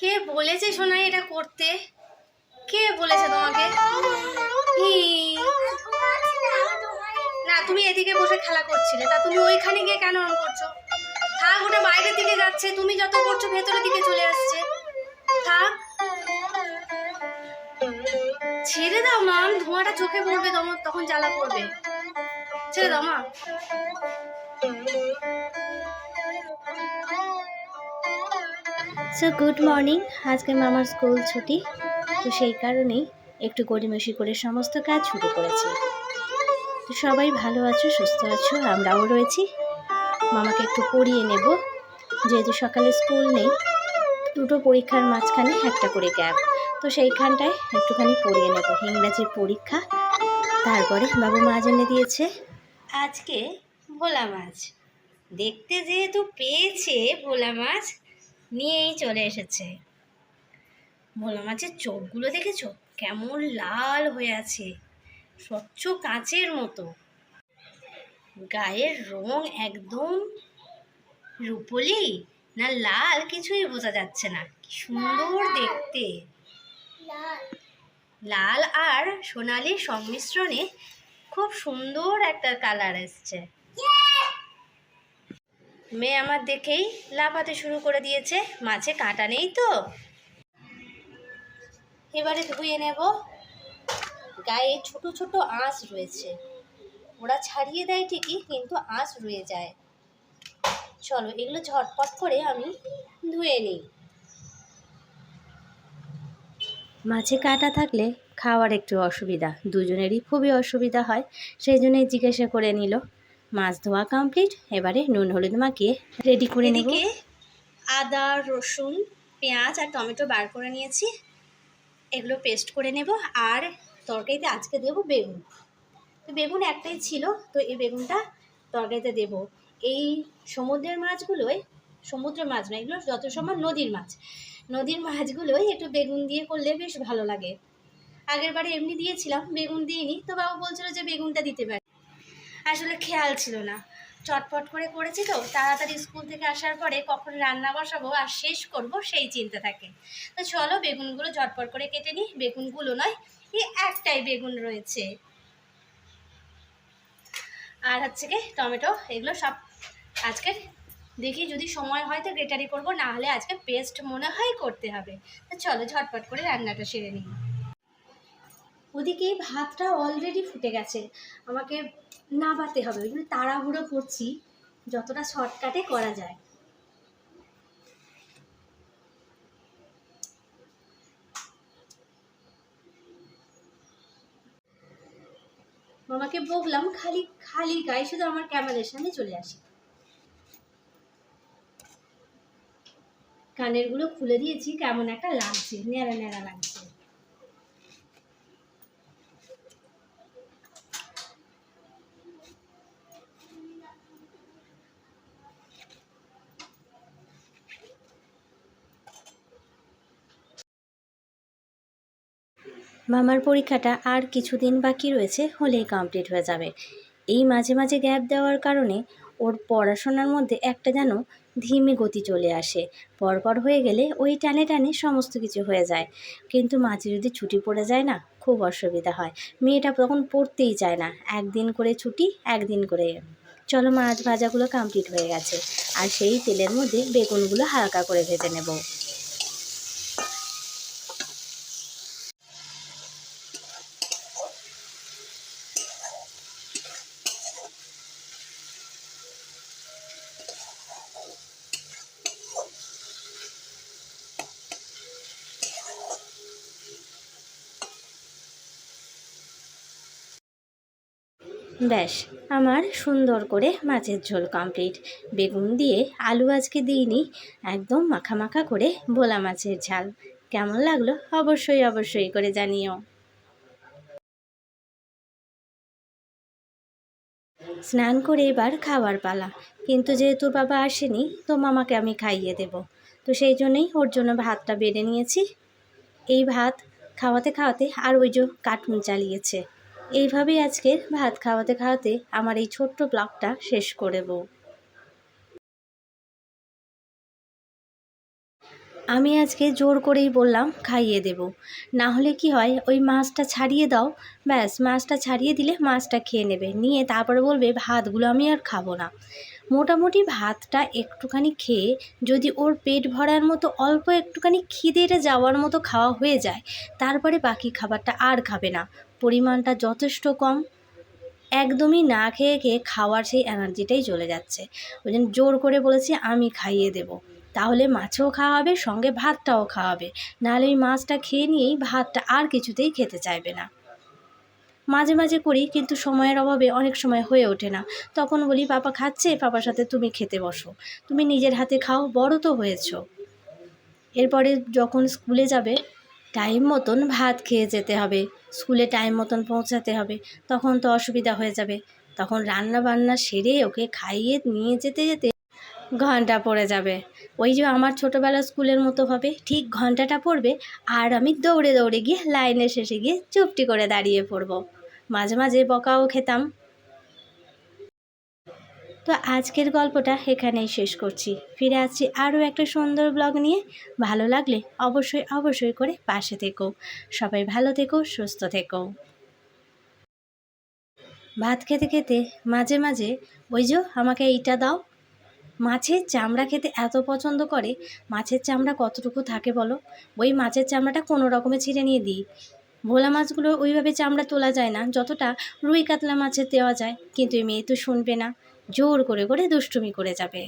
কে বলেছে সোনাই এটা করতে? কে বলেছে তোমাকে? না, তুমি এদিকে বসে খেলা করছিলে। তা তুমি ওইখানে গিয়ে কেন অন করছ? থাক, ওটা বাইরের দিকে যাচ্ছে। তুমি যত করছ, ভেতরের দিকে চলে আসছে। থাক। ছেড়ে দাও মাম ধোঁয়াটা চোখে পড়বে, তখন জ্বালা পড়বে ছেড়ে দাও, মা। সো গুড মর্নিং আজকে মামার স্কুল ছুটি, তো সেই কারণেই একটু গড়িমসি করে সমস্ত কাজ শুরু করেছি। তো সবাই ভালো আছো, সুস্থ আছো? আমরাও রয়েছি। মামাকে একটু পড়িয়ে নেব। যেহেতু সকালে স্কুল নেই, দুটো পরীক্ষার মাঝখানে একটা করে গ্যাপ তো সেইখানটায় একটুখানি পড়িয়ে নেব। ইংরাজির পরীক্ষা, তারপরে বাবু মা এনে দিয়েছে আজকে ভোলা মাছ। দেখতে যেহেতু পেয়েছে ভোলা মাছ নিয়েই চলে এসেছে। ভোলা মাছের চোখগুলো দেখেছ? কেমন লাল হয়ে আছে। স্বচ্ছ কাঁচের মতো। গায়ের রং একদম রুপলি না লাল কিছুই বোঝা যাচ্ছে না। সুন্দর দেখতে। লাল। আর সোনালির সংমিশ্রণে খুব সুন্দর একটা কালার এসছে। মেয়ে আমার দেখেই লাফাতে শুরু করে দিয়েছে মাছে কাঁটা নেই তো। এবারে ধুয়ে নেব। গায়ে ছোট ছোট আঁশ রয়েছে। ওরা ছাড়িয়ে দেয় ঠিকই, কিন্তু আঁশ রয়ে যায়। চলো এগুলো ঝটপট করে আমি ধুয়ে নিই। মাছে কাটা থাকলে খাওয়ার একটু অসুবিধা, দুজনেরই খুবই অসুবিধা হয় সেই জন্যই জিজ্ঞাসা করে নিল। মাছ ধোয়া কমপ্লিট এবারে নুন, হলুদ মাখিয়ে রেডি করে নেব। আদা, রসুন, পেঁয়াজ আর টমেটো বার করে নিয়েছি। এগুলো পেস্ট করে নেব আর তরকারিতে আজকে দেবো বেগুন। তো বেগুন একটাই ছিল, তো এই বেগুনটা তরকারিতে দেব। এই সমুদ্রের মাছগুলোই সমুদ্রের মাছ না, এগুলো যত সময় নদীর মাছ। নদীর মাছগুলোই একটু বেগুন দিয়ে করলে বেশ ভালো লাগে। আগের বারে এমনি দিয়েছিলাম, বেগুন দিইনি। তো বাবু বলছিল যে বেগুনটা দিতে পারি। আসলে খেয়াল ছিল না। চটপট করে করেছি তো, তাড়াতাড়ি স্কুল থেকে আসার পরে কখন রান্না বসাবো আর শেষ করব সেই চিন্তা থাকে। তো চলো বেগুনগুলো ঝটপট করে কেটে নিই। বেগুনগুলো নয়, এই একটাই বেগুন রয়েছে। আর হচ্ছে কি, টমেটো, এগুলো সব আজকে দেখি যদি সময় হয় তো গ্রেটারি করব, না হলে আজকে পেস্ট মনে হয় করতে হবে। তো চলো ঝটপট করে রান্নাটা সেরে নিই। ওদিকে ভাতটা অলরেডি ফুটে গেছে। আমাকে নাবাতে হবে, ওই জন্য তাড়াহুড়ো করছি, যতটা শর্টকাটে করা যায়। মামাকে বললাম খালি খালি গায়ে শুধু আমার ক্যামেরার সামনে চলে আসে। কানেরগুলো খুলে দিয়েছি, কেমন একটা লাগছে, ন্যাড়া ন্যাড়া লাগছে। মামার পরীক্ষাটা আর কিছুদিন বাকি রয়েছে, হলেই কমপ্লিট হয়ে যাবে। এই মাঝে মাঝে গ্যাপ দেওয়ার কারণে ওর পড়াশোনার মধ্যে একটা যেন ধীমে গতি চলে আসে। পরপর হয়ে গেলে ওই টানে টানে সমস্ত কিছু হয়ে যায়। কিন্তু মাঝে যদি ছুটি পড়ে যায় না, খুব অসুবিধা হয়। মেয়েটা তখন পড়তেই চায় না। একদিন করে ছুটি, একদিন করে চলো মাছ ভাজাগুলো কমপ্লিট হয়ে গেছে। আর সেই তেলের মধ্যে বেগুনগুলো হালকা করে ভেজে নেব। ব্যাস, আমার সুন্দর করে মাছের ঝোল কমপ্লিট বেগুন দিয়ে আলু আজকে দিইনি, একদম মাখা মাখা করে ভোলা মাছের ঝাল। কেমন লাগল অবশ্যই অবশ্যই করে জানিও। স্নান করে এবার খাওয়ার পালা। কিন্তু যেহেতু বাবা আসেনি, তো মামাকে আমি খাইয়ে দেব। তো সেই জন্যই ওর জন্য ভাতটা বেড়ে নিয়েছি। এই ভাত খাওয়াতে খাওয়াতে আর ওই যে কার্টুন চালিয়েছে। এইভাবেই আজকের ভাত খাওয়াতে খাওয়াতে আমার এই ছোট্ট ব্লগটা শেষ করে দেবো। আমি আজকে জোর করেই বললাম খাইয়ে দেব। না হলে কি হয়, ওই মাছটা ছাড়িয়ে দাও, ব্যাস মাছটা ছাড়িয়ে দিলে মাছটা খেয়ে নেবে। নিয়ে তারপরে বলবে, ভাতগুলো আমি আর খাব না। মোটামুটি ভাতটা একটুখানি খেয়ে যদি ওর পেট ভরার মতো অল্প একটুখানি খিদেটা যাওয়ার মতো খাওয়া হয়ে যায়, তারপরে বাকি খাবারটা আর খাবে না। পরিমাণটা যথেষ্ট কম। একদমই না খেয়ে খেয়ে খাওয়ার সেই এনার্জিটাই চলে যাচ্ছে। ওই জন্য জোর করে বলেছি আমি খাইয়ে দেব। তাহলে মাছও খাওয়া হবে সঙ্গে ভাতটাও খাওয়াবে। নাহলে ওই মাছটা খেয়ে নিয়েই ভাতটা আর কিছুতেই খেতে চাইবে না। মাঝে মাঝে করি, কিন্তু সময়ের অভাবে অনেক সময় হয়ে ওঠে না। তখন বলি, পাপা খাচ্ছে, পাপার সাথে তুমি খেতে বসো। তুমি নিজের হাতে খাও, বড় তো হয়েছো। এরপরে যখন স্কুলে যাবে, টাইম মতন ভাত খেয়ে যেতে হবে। স্কুলে টাইম মতন পৌঁছাতে হবে, তখন তো অসুবিধা হয়ে যাবে। তখন রান্না বান্না সেরে ওকে খাইয়ে নিয়ে যেতে যেতে ঘণ্টা পড়ে যাবে। ওই যে আমার ছোটোবেলা স্কুলের মতো হবে, ঠিক ঘন্টাটা পড়বে আর আমি দৌড়ে দৌড়ে গিয়ে লাইনের শেষে গিয়ে চুপটি করে দাঁড়িয়ে পড়ব। মাঝে মাঝে বকাও খেতাম। তো আজকের গল্পটা এখানেই শেষ করছি। ফিরে আসছি আরও একটা সুন্দর ব্লগ নিয়ে। ভালো লাগলে অবশ্যই অবশ্যই করে পাশে থেকো। সবাই ভালো থেকো, সুস্থ থেকো। ভাত খেতে খেতে মাঝে মাঝে, ওই যে আমাকে এইটা দাও। মাছের চামড়া খেতে এত পছন্দ করে, মাছের চামড়া কতটুকু থাকে বলো? ওই মাছের চামড়াটা কোনো রকমে ছিঁড়ে নিয়ে দিই। ভোলা মাছগুলো ওইভাবে চামড়া তোলা যায় না, যতটা রুই কাতলা মাছের দেওয়া যায়, কিন্তু এই মেয়ে তো শুনবে না। জোর করে করে দুষ্টুমি করে যাবে।